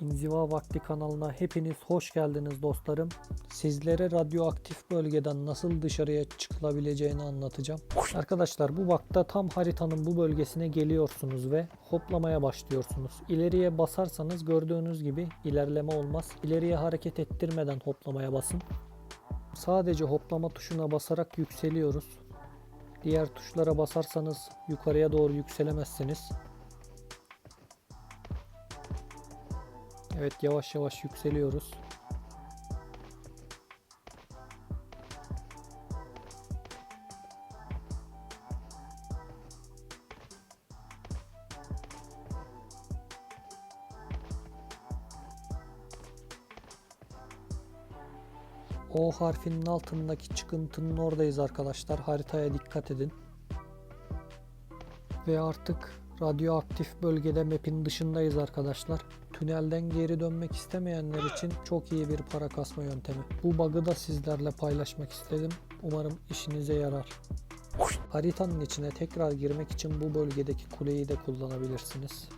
İnziva Vakti kanalına hepiniz hoş geldiniz dostlarım. Sizlere radyoaktif bölgeden nasıl dışarıya çıkılabileceğini anlatacağım. Arkadaşlar bu vakta tam haritanın bu bölgesine geliyorsunuz ve hoplamaya başlıyorsunuz. İleriye basarsanız gördüğünüz gibi ilerleme olmaz. İleriye hareket ettirmeden hoplamaya basın. Sadece hoplama tuşuna basarak yükseliyoruz. Diğer tuşlara basarsanız yukarıya doğru yükselemezsiniz. Evet yavaş yavaş yükseliyoruz. O harfinin altındaki çıkıntının oradayız arkadaşlar. Haritaya dikkat edin. Ve artık radyoaktif bölgede map'in dışındayız arkadaşlar. Tünelden geri dönmek istemeyenler için çok iyi bir para kasma yöntemi. Bu bug'ı da sizlerle paylaşmak istedim. Umarım işinize yarar. Haritanın içine tekrar girmek için bu bölgedeki kuleyi de kullanabilirsiniz.